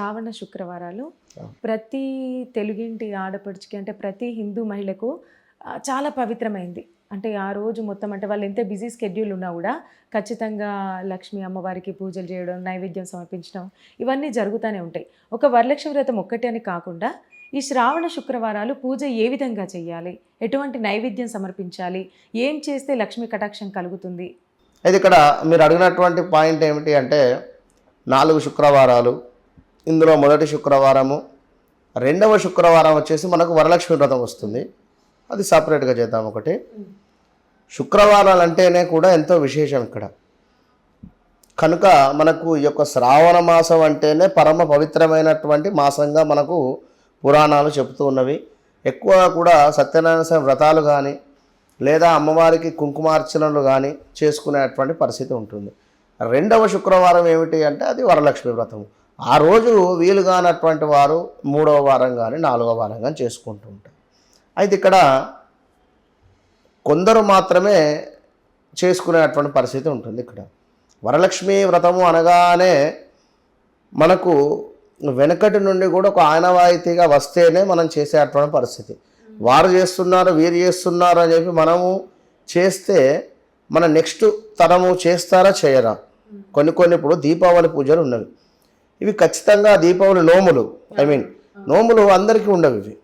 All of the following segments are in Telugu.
శ్రావణ శుక్రవారాలు ప్రతి తెలుగింటి ఆడపడుచుకి అంటే ప్రతి హిందూ మహిళకు చాలా పవిత్రమైంది. అంటే ఆ రోజు మొత్తం అంటే వాళ్ళు ఎంత బిజీ స్కెడ్యూల్ ఉన్నా కూడా ఖచ్చితంగా లక్ష్మీ అమ్మవారికి పూజలు చేయడం నైవేద్యం సమర్పించడం ఇవన్నీ జరుగుతూనే ఉంటాయి. ఒక వరలక్ష్మి వ్రతం ఒక్కటే అని కాకుండా ఈ శ్రావణ శుక్రవారాలు పూజ ఏ విధంగా చేయాలి? ఎటువంటి నైవేద్యం సమర్పించాలి? ఏం చేస్తే లక్ష్మీ కటాక్షం కలుగుతుంది? అయితే ఇక్కడ మీరు అడిగినటువంటి పాయింట్ ఏమిటి అంటే నాలుగు శుక్రవారాలు ఇందులో మొదటి శుక్రవారము రెండవ శుక్రవారం వచ్చేసి మనకు వరలక్ష్మి వ్రతం వస్తుంది. అది సపరేట్గా చేద్దాం ఒకటి. శుక్రవారాలు అంటేనే కూడా ఎంతో విశేషం ఇక్కడ. కనుక మనకు ఈ యొక్క శ్రావణ మాసం అంటేనే పరమ పవిత్రమైనటువంటి మాసంగా మనకు పురాణాలు చెబుతూ ఉన్నవి. ఎక్కువ కూడా సత్యనారాయణ స్వామి వ్రతాలు కానీ లేదా అమ్మవారికి కుంకుమార్చనలు కానీ చేసుకునేటువంటి పరిస్థితి ఉంటుంది. రెండవ శుక్రవారం ఏమిటి అంటే అది వరలక్ష్మి వ్రతం ఆ రోజు వీలు కానటువంటి వారు మూడవ వారం కానీ నాలుగవ వారం కానీ చేసుకుంటూ ఉంటారు. అయితే ఇక్కడ కొందరు మాత్రమే చేసుకునేటువంటి పరిస్థితి ఉంటుంది ఇక్కడ. వరలక్ష్మి వ్రతము అనగానే మనకు వెనకటి నుండి కూడా ఒక ఆనవాయితీగా వస్తేనే మనం చేసేటువంటి పరిస్థితి. వారు చేస్తున్నారు వీరు చేస్తున్నారు అని చెప్పి మనము చేస్తే మన నెక్స్ట్ తరము చేస్తారా చేయరా? కొన్ని కొన్ని ఇప్పుడు దీపావళి పూజలు ఉన్నవి. ఇవి ఖచ్చితంగా దీపావళి నోములు ఐ మీన్ నోములు అందరికీ ఉండవు ఇవి.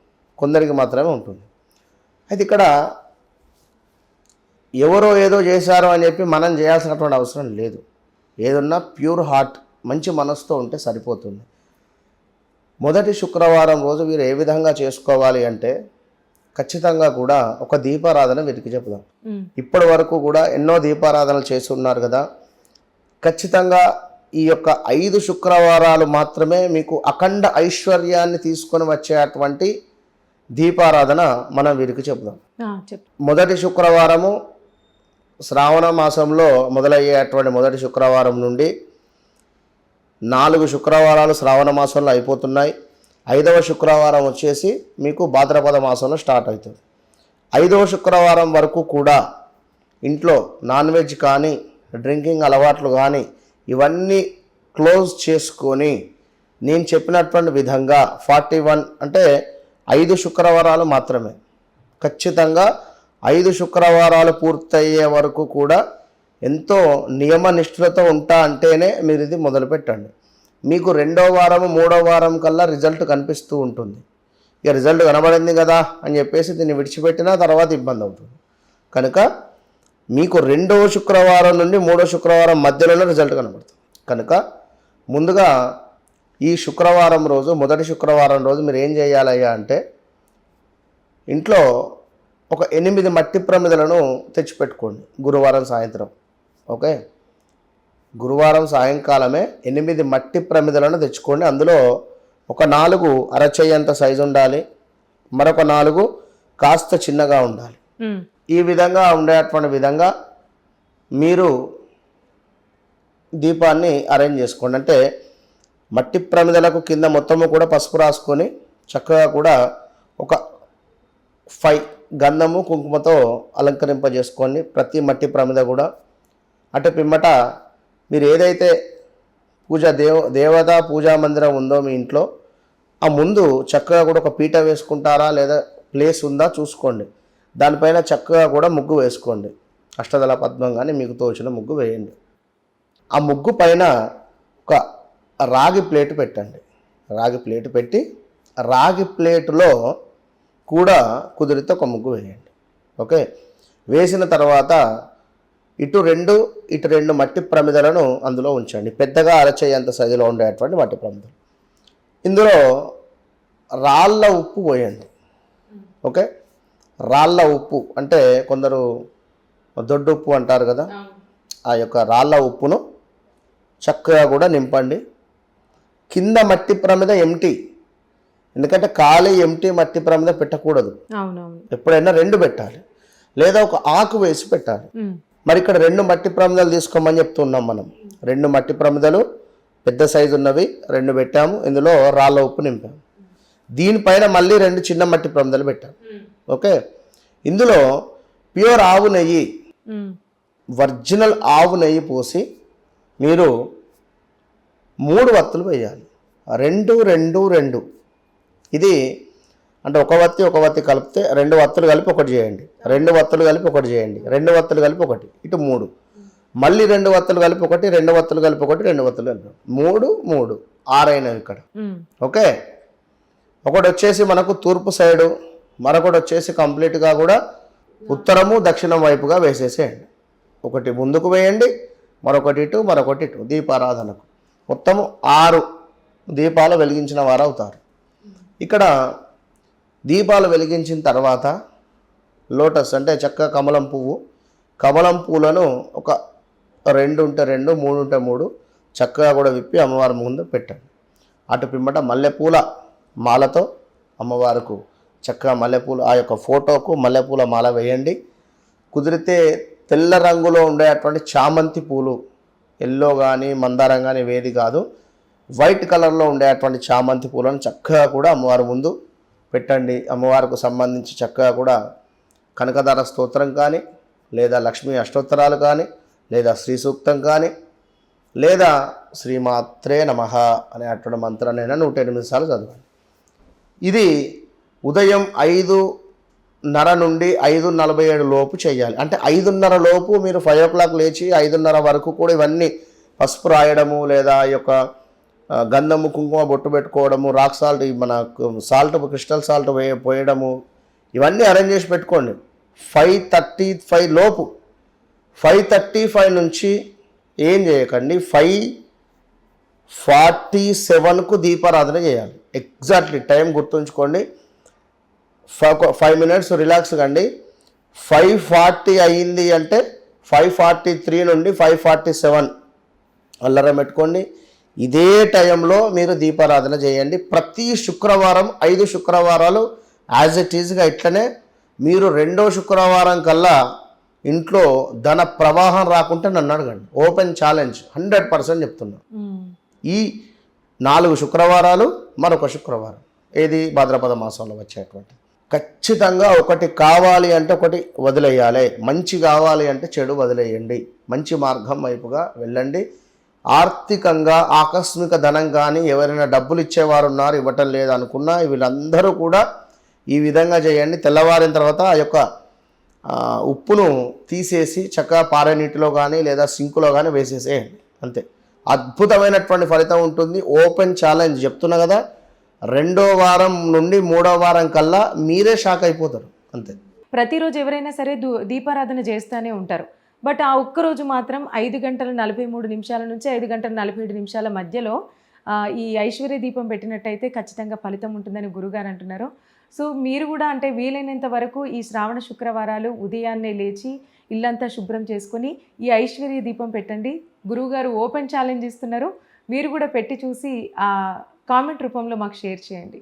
కొందరికి మాత్రమే ఉంటుంది. అయితే ఇక్కడ ఎవరో ఏదో చేశారు అని చెప్పి మనం చేయాల్సినటువంటి అవసరం లేదు. ఏదన్నా ప్యూర్ హార్ట్ మంచి మనసుతో ఉంటే సరిపోతుంది. మొదటి శుక్రవారం రోజు వీరు ఏ విధంగా చేసుకోవాలి అంటే ఖచ్చితంగా కూడా ఒక దీపారాధన వెతికి చెప్దాం. ఇప్పటి వరకు కూడా ఎన్నో దీపారాధనలు చేసి ఉన్నారు కదా. ఖచ్చితంగా ఈ యొక్క ఐదు శుక్రవారాలు మాత్రమే మీకు అఖండ ఐశ్వర్యాన్ని తీసుకొని వచ్చేటువంటి దీపారాధన మనం వీరికి చెప్దాం. మొదటి శుక్రవారము శ్రావణ మాసంలో మొదలయ్యేటువంటి మొదటి శుక్రవారం నుండి నాలుగు శుక్రవారాలు శ్రావణ మాసంలో అయిపోతున్నాయి. ఐదవ శుక్రవారం వచ్చేసి మీకు భాద్రపద మాసంలో స్టార్ట్ అవుతుంది. ఐదవ శుక్రవారం వరకు కూడా ఇంట్లో నాన్ వెజ్ కానీ డ్రింకింగ్ అలవాట్లు కానీ ఇవన్నీ క్లోజ్ చేసుకొని నేను చెప్పినటువంటి విధంగా ఫార్టీ వన్ అంటే ఐదు శుక్రవారాలు మాత్రమే. ఖచ్చితంగా ఐదు శుక్రవారాలు పూర్తయ్యే వరకు కూడా ఎంతో నియమ నిష్ఠులతో ఉంటా అంటేనే మీరు ఇది మొదలుపెట్టండి. మీకు రెండో వారం మూడో వారం కల్లా రిజల్ట్ కనిపిస్తూ ఉంటుంది. ఇక రిజల్ట్ కనబడింది కదా అని చెప్పేసి దీన్ని విడిచిపెట్టినా తర్వాత ఇబ్బంది అవుతుంది. కనుక మీకు రెండో శుక్రవారం నుండి మూడో శుక్రవారం మధ్యలోనే రిజల్ట్ కనబడుతుంది. కనుక ముందుగా ఈ శుక్రవారం రోజు మొదటి శుక్రవారం రోజు మీరు ఏం చేయాలయ్యా అంటే ఇంట్లో ఒక ఎనిమిది మట్టి ప్రమిదలను తెచ్చిపెట్టుకోండి గురువారం సాయంత్రం. ఓకే? గురువారం సాయంకాలమే ఎనిమిది మట్టి ప్రమిదలను తెచ్చుకోండి. అందులో ఒక నాలుగు అరచేయంత సైజు ఉండాలి. మరొక నాలుగు కాస్త చిన్నగా ఉండాలి. ఈ విధంగా ఉండేటువంటి విధంగా మీరు దీపాన్ని అరేంజ్ చేసుకోండి. అంటే మట్టి ప్రమిదలకు కింద మొత్తము కూడా పసుపు రాసుకొని చక్కగా కూడా ఒక ఫైవ్ గంధము కుంకుమతో అలంకరింపజేసుకోండి. ప్రతి మట్టి ప్రమిద కూడా. అటు పిమ్మట మీరు ఏదైతే పూజ దేవ దేవతా పూజా మందిరం ఉందో మీ ఇంట్లో ఆ ముందు చక్కగా కూడా ఒక పీట వేసుకుంటారా లేదా ప్లేస్ ఉందా చూసుకోండి. దానిపైన చక్కగా కూడా ముగ్గు వేసుకోండి. అష్టదళ పద్మం కానీ మీకు తోచిన ముగ్గు వేయండి. ఆ ముగ్గు పైన ఒక రాగి ప్లేట్ పెట్టండి. రాగి ప్లేట్ పెట్టి రాగి ప్లేటులో కూడా కుదిరితే ఒక ముగ్గు వేయండి. ఓకే? వేసిన తర్వాత ఇటు రెండు ఇటు రెండు మట్టి ప్రమిదలను అందులో ఉంచండి. పెద్దగా అరచేయంత సైజులో ఉండేటువంటి మట్టి ప్రమిదలు. ఇందులో రాళ్ళ ఉప్పు పోయండి. ఓకే? రాళ్ళ ఉప్పు అంటే కొందరు దొడ్డు ఉప్పు అంటారు కదా? ఆ యొక్క రాళ్ళ ఉప్పును చక్కగా కూడా నింపండి. కింద మట్టి ప్రమిద ఎంటీ. ఎందుకంటే ఖాళీ ఎంటీ మట్టి ప్రమిద పెట్టకూడదు. ఎప్పుడైనా రెండు పెట్టాలి. లేదా ఒక ఆకు వేసి పెట్టాలి. మరి ఇక్కడ రెండు మట్టి ప్రమిదలు తీసుకోమని చెప్తున్నాం మనం. రెండు మట్టి ప్రమిదలు పెద్ద సైజు ఉన్నవి రెండు పెట్టాము. ఇందులో రాళ్ళ ఉప్పు నింపాము. దీనిపైన మళ్ళీ రెండు చిన్న మట్టి ప్రమిదలు పెట్టాము. ఓకే? ఇందులో ప్యూర్ ఆవు నెయ్యి. ఒరిజినల్ ఆవు నెయ్యి పోసి మీరు మూడు వత్తులు వేయాలి. రెండు రెండు రెండు. ఇది అంటే ఒక వత్తి ఒక వత్తి కలిపితే రెండు వత్తులు కలిపి ఒకటి చేయండి. రెండు వత్తులు కలిపి ఒకటి చేయండి. రెండు వత్తులు కలిపి ఒకటి. ఇటు మూడు. మళ్ళీ రెండు వత్తులు కలిపి ఒకటి రెండు వత్తులు కలిపి ఒకటి రెండు వత్తులు కలిపి. మూడు మూడు. ఆరైనవి ఇక్కడ. ఓకే? ఒకటి వచ్చేసి మనకు తూర్పు సైడు మరొకటి వచ్చేసి కంప్లీట్గా కూడా ఉత్తరము దక్షిణం వైపుగా వేసేసేయండి. ఒకటి ముందుకు వేయండి మరొకటి ఇటు మరొకటి ఇటు దీపారాధనకు. మొత్తము ఆరు దీపాలు వెలిగించిన వారు అవుతారు. ఇక్కడ దీపాలు వెలిగించిన తర్వాత లోటస్ అంటే చక్క కమలం పువ్వు కమలం పూలను ఒక రెండు ఉంటే రెండు మూడు ఉంటే మూడు చక్కగా కూడా విప్పి అమ్మవారి ముందు పెట్టండి. అటు పిమ్మట మల్లెపూల మాలతో అమ్మవారికి చక్కగా మల్లెపూలు ఆ యొక్క ఫోటోకు మల్లెపూల మాల వేయండి. కుదిరితే తెల్ల రంగులో ఉండేటువంటి చామంతి పూలు ఎల్లో కానీ మందారం కానీ వేది కాదు. వైట్ కలర్లో ఉండేటువంటి చామంతి పూలను చక్కగా కూడా అమ్మవారి ముందు పెట్టండి. అమ్మవారికి సంబంధించి చక్కగా కూడా కనకదార స్తోత్రం కానీ లేదా లక్ష్మీ అష్టోత్తరాలు కానీ లేదా శ్రీ సూక్తం కానీ లేదా శ్రీమాత్రే నమ అనే అటువంటి మంత్రాన్నైనా నూట ఎనిమిది సార్లు చదవండి. ఇది ఉదయం ఐదున్నర నుండి ఐదు నలభై ఏడు లోపు చేయాలి. అంటే ఐదున్నర లోపు మీరు ఫైవ్ ఓ క్లాక్ లేచి ఐదున్నర వరకు కూడా ఇవన్నీ పసుపు రాయడము లేదా ఈ యొక్క గంధము కుంకుమ బొట్టు పెట్టుకోవడము రాక్ సాల్ట్ మన సాల్ట్ క్రిస్టల్ సాల్ట్ వే పోయడము ఇవన్నీ అరేంజ్ చేసి పెట్టుకోండి. ఫైవ్ థర్టీ ఫైవ్ లోపు ఫైవ్ థర్టీ ఫైవ్ నుంచి ఏం చేయకండి? ఫైవ్ ఫార్టీ సెవెన్కు దీపారాధన చేయాలి. ఎగ్జాక్ట్లీ టైం గుర్తుంచుకోండి. ఫైవ్ మినిట్స్ రిలాక్స్ కండి. ఫైవ్ ఫార్టీ అయ్యింది అంటే ఫైవ్ ఫార్టీ త్రీ నుండి ఫైవ్ ఫార్టీ సెవెన్ అల్లరం పెట్టుకోండి. ఇదే టైంలో మీరు దీపారాధన చేయండి. ప్రతి శుక్రవారం ఐదు శుక్రవారాలు యాజ్ ఇట్ ఈజ్గా ఇట్లనే మీరు రెండో శుక్రవారం కల్లా ఇంట్లో ధన ప్రవాహం రాకుంటే నన్ను అడగండి. ఓపెన్ ఛాలెంజ్ హండ్రెడ్ పర్సెంట్ చెప్తున్నా. ఈ నాలుగు శుక్రవారాలు మరొక శుక్రవారం. ఏది? భాద్రపద మాసంలో వచ్చేటువంటి ఖచ్చితంగా ఒకటి కావాలి అంటే ఒకటి వదిలేయాలి. మంచి కావాలి అంటే చెడు వదిలేయండి. మంచి మార్గం వైపుగా వెళ్ళండి. ఆర్థికంగా ఆకస్మిక ధనం కానీ ఎవరైనా డబ్బులు ఇచ్చేవారు ఉన్నారు ఇవ్వటం లేదనుకున్నా వీళ్ళందరూ కూడా ఈ విధంగా చేయండి. తెల్లవారిన తర్వాత ఆ యొక్క ఉప్పును తీసేసి చక్కగా పారే నీటిలో కానీ లేదా సింకులో కానీ వేసేసేయండి. అంతే. అద్భుతమైనటువంటి ఫలితం ఉంటుంది. ఓపెన్ ఛాలెంజ్ చెప్తున్నా కదా రెండో వారం నుండి మూడో వారం కల్లా మీరే షాక్ అయిపోతారు అంతే. ప్రతిరోజు ఎవరైనా సరే దూ- దీపారాధన చేస్తూనే ఉంటారు. బట్ ఆ ఒక్క రోజు మాత్రం ఐదు గంటల నలభై మూడు నిమిషాల నుంచి ఐదు గంటల నలభై ఏడు నిమిషాల మధ్యలో ఈ ఐశ్వర్య దీపం పెట్టినట్టయితే ఖచ్చితంగా ఫలితం ఉంటుందని గురుగారు అంటున్నారు. సో మీరు కూడా అంటే వీలైనంత వరకు ఈ శ్రావణ శుక్రవారాలు ఉదయాన్నే లేచి ఇల్లంతా శుభ్రం చేసుకొని ఈ ఐశ్వర్య దీపం పెట్టండి. గురువుగారు ఓపెన్ ఛాలెంజ్ ఇస్తున్నారు. మీరు కూడా పెట్టి చూసి ఆ కామెంట్ రూపంలో మాకు షేర్ చేయండి.